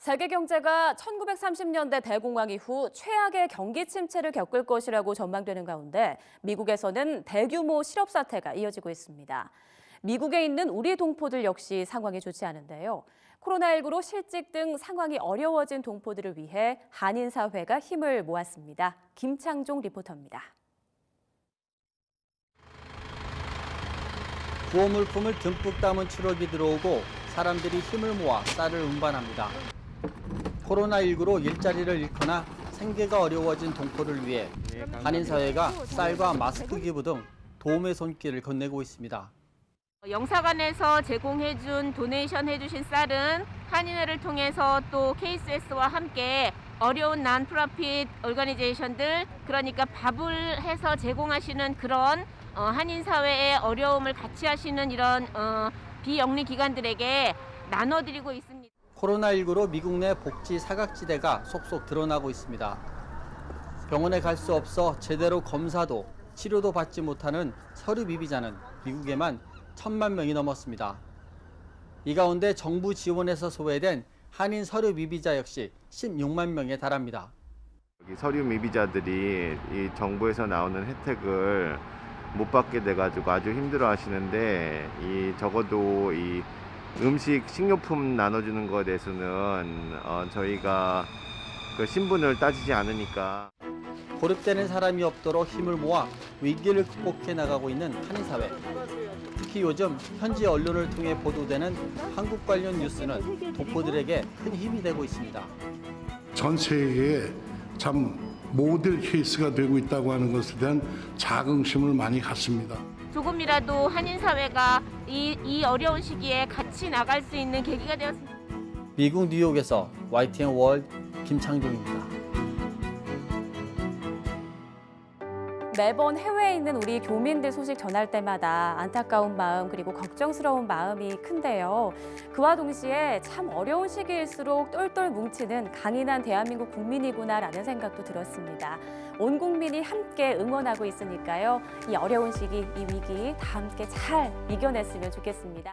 세계 경제가 1930년대 대공황 이후 최악의 경기 침체를 겪을 것이라고 전망되는 가운데 미국에서는 대규모 실업 사태가 이어지고 있습니다. 미국에 있는 우리 동포들 역시 상황이 좋지 않은데요. 코로나19로 실직 등 상황이 어려워진 동포들을 위해 한인 사회가 힘을 모았습니다. 김창종 리포터입니다. 구호물품을 듬뿍 담은 트럭이 들어오고 사람들이 힘을 모아 쌀을 운반합니다. 코로나19로 일자리를 잃거나 생계가 어려워진 동포를 위해 한인사회가 쌀과 마스크 기부 등 도움의 손길을 건네고 있습니다. 영사관에서 제공해준 도네이션 해주신 쌀은 한인회를 통해서 또 KSS와 함께 어려운 난프라핏 얼가니제이션들 그러니까 밥을 해서 제공하시는 그런 어, 한인 사회의 어려움을 같이 하시는 이런 어, 비영리 기관들에게 나눠드리고 있습니다. 코로나19로 미국 내 복지 사각지대가 속속 드러나고 있습니다. 병원에 갈 수 없어 제대로 검사도 치료도 받지 못하는 서류 미비자는 미국에만 천만 명이 넘었습니다. 이 가운데 정부 지원에서 소외된 한인 서류 미비자 역시 16만 명에 달합니다. 서류 미비자들이 이 정부에서 나오는 혜택을 못 받게 돼가지고 아주 힘들어 하시는데 이 적어도 이 음식 식료품 나눠주는 것에 대해서는 어, 저희가 그 신분을 따지지 않으니까 고립되는 사람이 없도록 힘을 모아 위기를 극복해 나가고 있는 한인 사회. 특히 요즘 현지 언론을 통해 보도되는 한국 관련 뉴스는 동포들에게 큰 힘이 되고 있습니다. 전 세계에 참 모델 케이스가 되고 있다고 하는 것에 대한 자긍심을 많이 갖습니다. 조금이라도 한인 사회가 이, 이 어려운 시기에 같이 나갈 수 있는 계기가 되었습니다. 미국 뉴욕에서 YTN 월드 김창종입니다. 매번 해외에 있는 우리 교민들 소식 전할 때마다 안타까운 마음 그리고 걱정스러운 마음이 큰데요. 그와 동시에 참 어려운 시기일수록 똘똘 뭉치는 강인한 대한민국 국민이구나라는 생각도 들었습니다. 온 국민이 함께 응원하고 있으니까요. 이 어려운 시기, 이 위기 다 함께 잘 이겨냈으면 좋겠습니다.